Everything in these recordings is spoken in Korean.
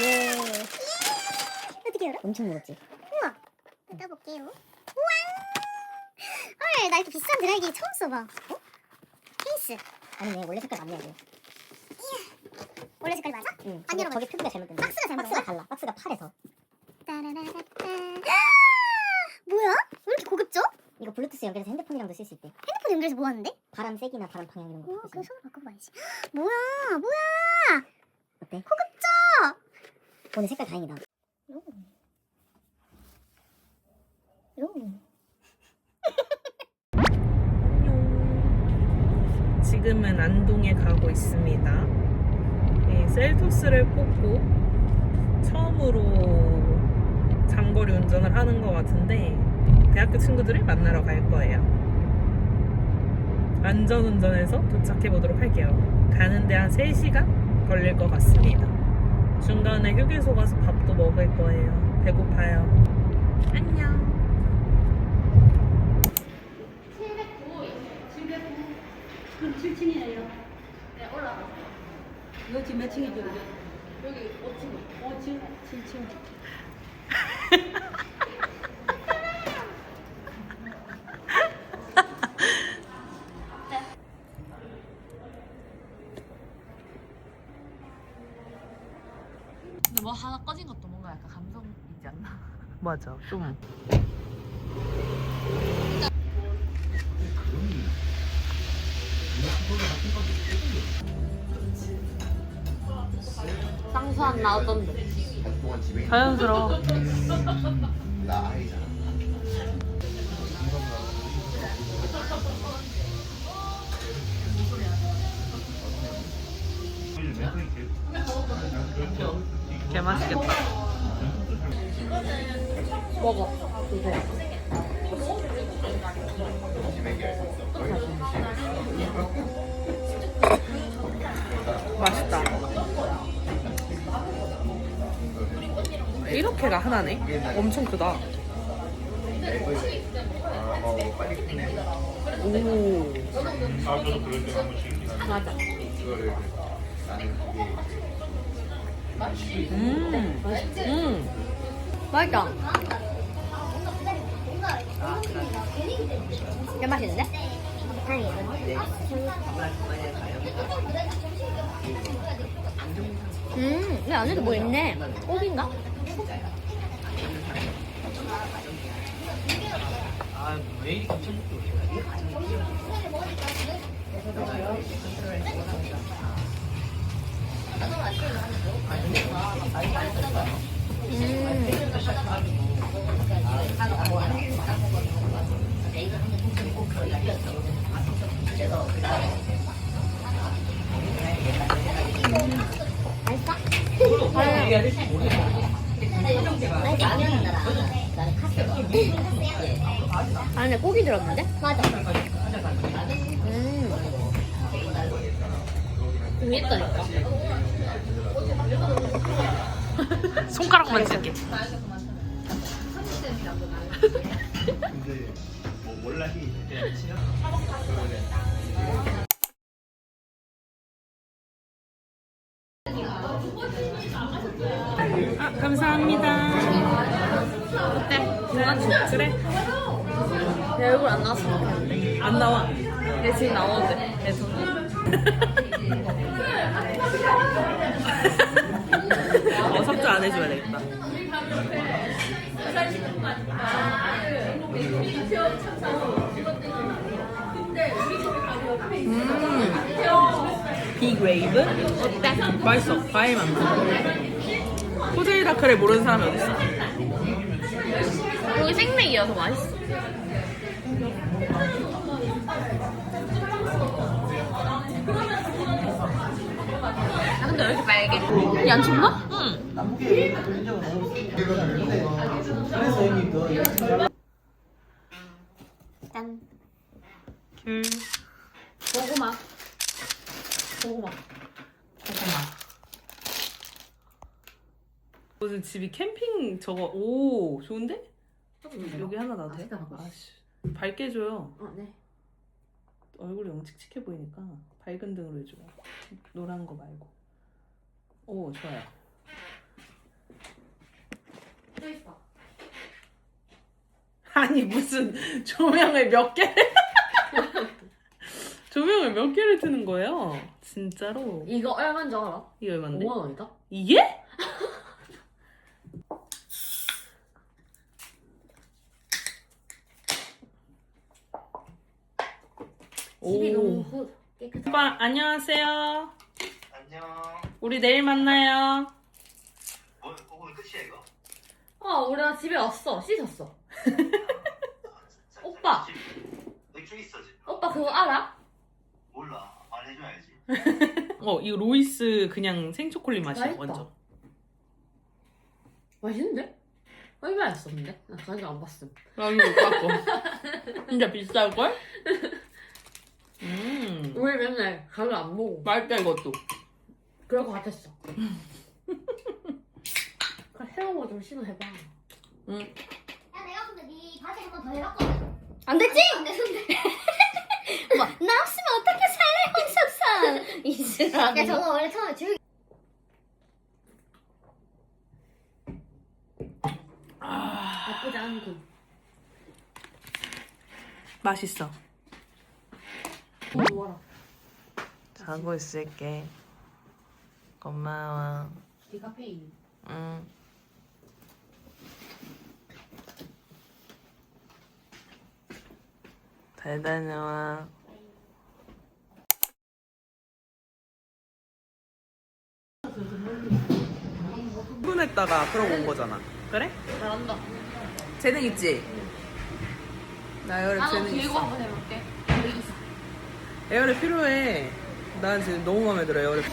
예 어떻게 열어? 엄청 무겁지 우와. 뜯어볼게요. 우와. 헐, 나 이렇게 비싼 드라이기 처음 써봐. 어? 케이스. 아니네 원래 색깔 맞네 원래 색깔이 맞아? 응안 열어봤어. 저게 크기가 잘못된 거야 박스가 잘못 박스가 달라 박스가 8에서 따라라라따. 뭐야? 왜 이렇게 고급져? 이거 블루투스 연결해서 핸드폰이랑도 쓸 수 있대 핸드폰 연결해서 뭐 하는데? 바람 세기나 바람 방향 이런 거 우와, 바꿀 수 그럼 있는 손으로 바꿔봐야지. 뭐야, 뭐야? 어때? 고급져. 오늘 색깔 다행이다 요. 요. 지금은 안동에 가고 있습니다. 네, 셀토스를 뽑고 처음으로 장거리 운전을 하는 것 같은데 대학교 친구들을 만나러 갈 거예요. 안전 운전해서 도착해 보도록 할게요. 가는데 한 3시간 걸릴 것 같습니다. 중간에 휴게소 가서 밥도 먹을 거예요. 배고파요. 안녕. 그럼 7층이에요. 네, 올라가. 이거 지금 몇 층이죠? 여기 5층. 5층, 7층. 하나 꺼진 것도 뭔가 약간 감성 있지 않나? 맞아, 좀. 쌍수 안 나오던데. 자연스러워. 나 아이잖아. 개 맛있겠다. 맛있다. 이렇게가 하나네? 엄청 크다. 아, 어, 빨리 끝내. 오. 그거를 나는 그게 음. 음. 맛있다 꽤 맛있는데? 음, 이 안에도 뭐 있네. 고기인가? 안에 고기 들었는데? 맞아. 음. 재밌다니까. 손가락만 친한 아, 감사합니다. 어때? 누가 그래? 내 얼굴 안 좋겠는데. 안 나와. 내 지금 나오는데. 내 섭주 안 해줘야 되겠다. 빅웨이브? 어때? 맛있어. 과일 많고. 코제이다 크를 모르는 사람이 어딨어? 여기 생맥이어서 맛있어. 아, 근데 왜 이렇게 빨개? 춥 나? 응. 짠. 귤. 고구마. 고구마. 고구마. 무슨 집이 캠핑 저거 오 좋은데? 여기 하나 놔도 돼? 아. 아씨 밝게 해줘요. 어, 네. 얼굴이 너무 칙칙해 보이니까 밝은 등으로 해줘요. 노란 거 말고. 오 좋아요. 또 있어. 아니 무슨 조명을 몇 개를 조명을 몇 개를 트는 거예요? 진짜로 이거 얼마인 줄 알아? 이게 얼마인데? 5만 원이다? 이게? 집이 너무 오. 후- 깨끗해. 오빠 안녕하세요. 안녕. 우리 내일 만나요. 뭐, 어, 오늘 끝이야 이거? 어, 우리가 집에 왔어. 씻었어. 오빠. 맥주 있어 지금. 오빠 그거 알아? 몰라. 말해줘야지. 어 이거 로이스 그냥 생초콜릿 맛이야 맛있다. 완전. 맛있는데? 얼마 였었는데? 나 가격 안 봤음. 아 이거 못 갖고. 진짜 비쌀 걸? 음 우리 맨날 가격 안 보고. 맛있다 이것도. 그럴 것 같았어. 좀 시도해봐. 음야 내가 근데 네 바지 한 번 더 해봤거든 안 됐지? 안 됐는데 뭐, 나 없으면 어떻게 살래 홍석선 이슬아 야 저거 원래 처음에 줄 아, 나쁘지 않군. 맛있어. 좋아라. 자고 있을게. 고마워. 디카페인. 응. 잘 다녀와. 출근했다가 그러고 온 거잖아. 그래? 잘한다. 재능 있지? 나 나도 재능 들고 있어. 한번 해볼게. 에어랩 필요해. 난 지금 너무 마음에 들어 에어랩.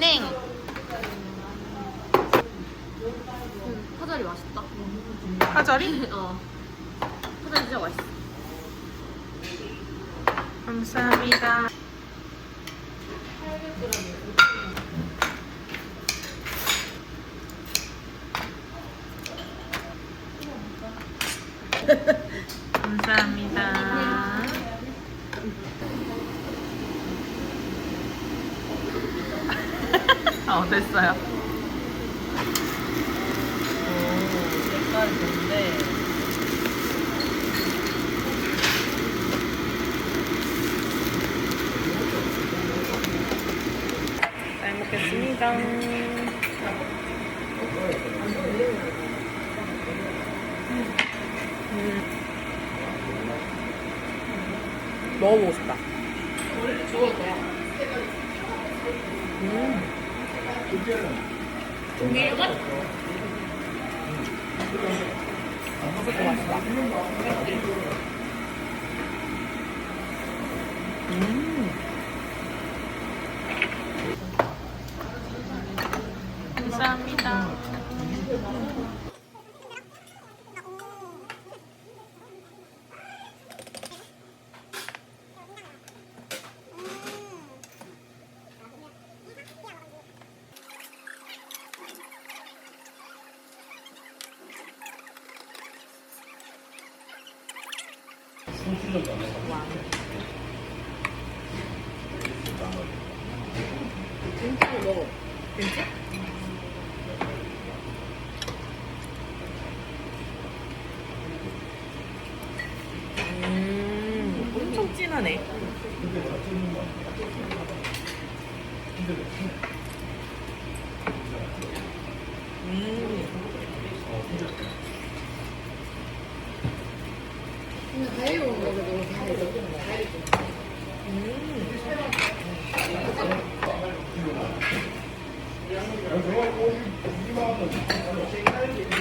네. 파절이 맛있다. 파절이? 어. 파절이 진짜 맛있어. 감사합니다. 감사합니다. 어, 됐어요. 오, 색깔이 좋은데. 잘 먹겠습니다. 음. 죽을 거야. 음. 맛? 이것도 맛있다. 진하네. 음.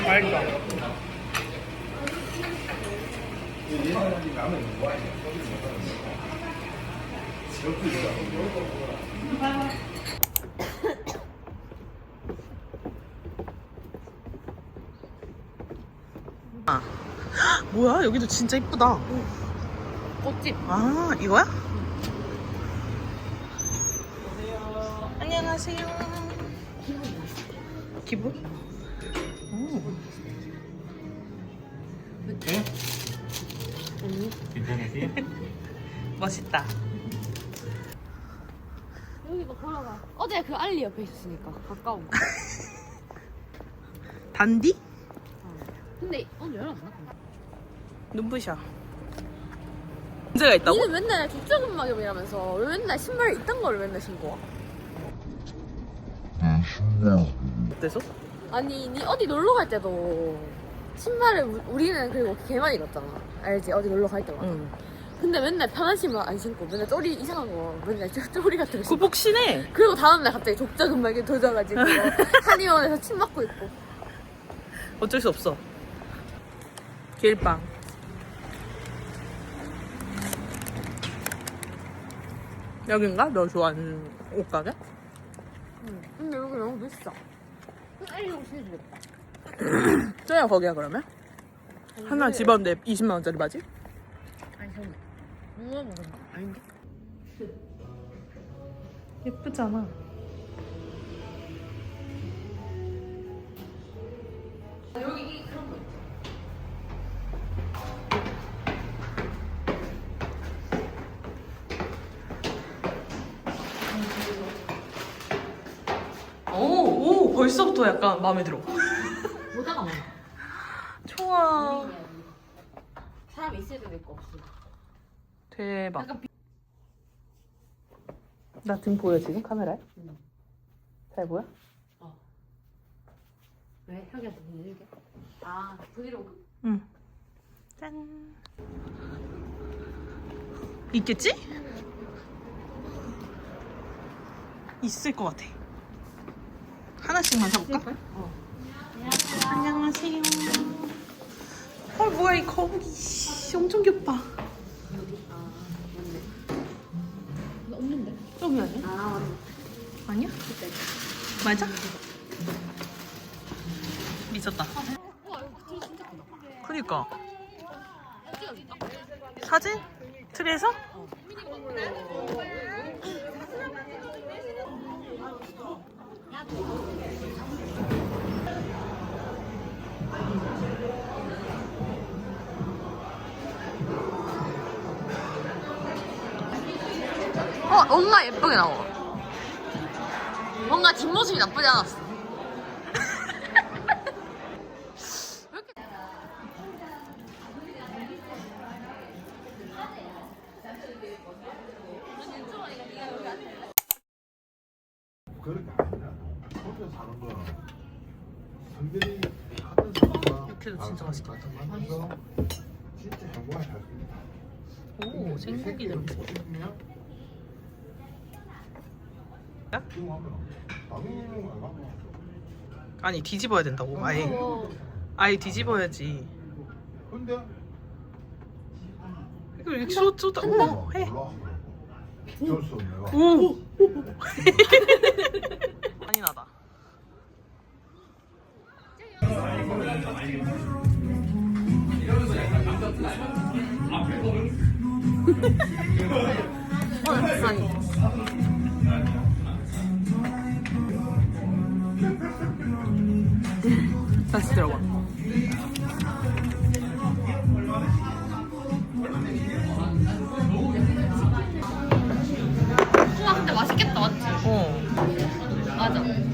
맛있다. 아, 뭐야? 여기도 진짜 이쁘다. 꽃집. 아, 이거야? 안녕하세요. 기분? 괜찮으세요? 멋있다. 걸어가. 어제 그 알리 옆에 있었으니까 가까운 거. 단디? 근데 오늘 열었나? 눈부셔. 문제가 있다고? 니는 맨날 족저근막염이라면서 왜 맨날 신발 이딴 거를 맨날 신고 와? 어때서? 아니 니 어디 놀러 갈 때도 신발을 우- 우리는 그리고 개 많이 갔잖아 알지? 어디 놀러 갈 때마다 응. 근데 맨날 편한 신발 안 신고 맨날 쪼리 이상한 거 맨날 쪼- 쪼리 같은 거 신고 구복 신해. 그리고 다음날 갑자기 족저근막에 도져가지고 한의원에서 침 맞고 있고 어쩔 수 없어. 길빵. 여긴가? 너 좋아하는 옷가게? 근데 여기 너무 비싸 알리 옷 신어주겠다 저야 거기야 그러면? 하나 집었는데 20만 원짜리 바지? 아니 저는 누가 먹은 거 아닌데? 예쁘잖아. 여기 그런 거 있지 오, 오, 벌써부터 약간 마음에 들어. 모자가 많아 좋아. 사람 있을 때도 있고 없을 때도 대박. 약간 나등 보여 지금 카메라에? 응. 잘 보여? 왜? 혁이한테 보내줄게 아 브이로그? 응. 짠. 있겠지? 있을 것 같아. 하나씩만 사볼까? 어. 안녕하세요. 헐 뭐야 이 거북이 씨, 엄청 귀엽다. 맞아? 미쳤다. 그니까? 사진? 트리에서? 어 뭔가 예쁘게 나와 뭔가 뒷모습이 나쁘지 않았어 왜 이렇게 그런 게 아니라 혼자 사는 거는 성들이 같은 사람과 육회도 진짜 맛있겠다. 진짜 행복하게 살 수 있다. 오 생고기 냄새. 안 가고 아니 뒤집어야 된다고 아예. 아예 뒤집어야지. 근데 이거 이렇게 쏟 쏟아. 오 해. 몰라. 어쩔 수 없네. 내가. 오. 어. 맞아 느낌이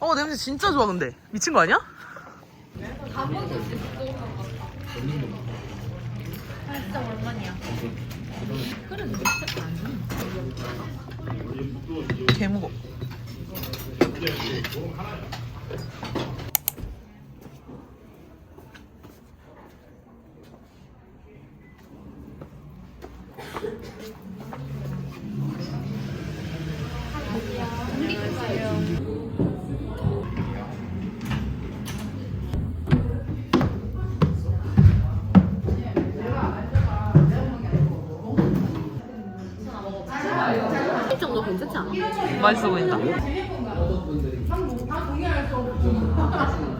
어 냄새 진짜 좋아 근데 미친 거 아니야? 개 무거. 이 정도 괜찮지 않아? 맛있어 보인다.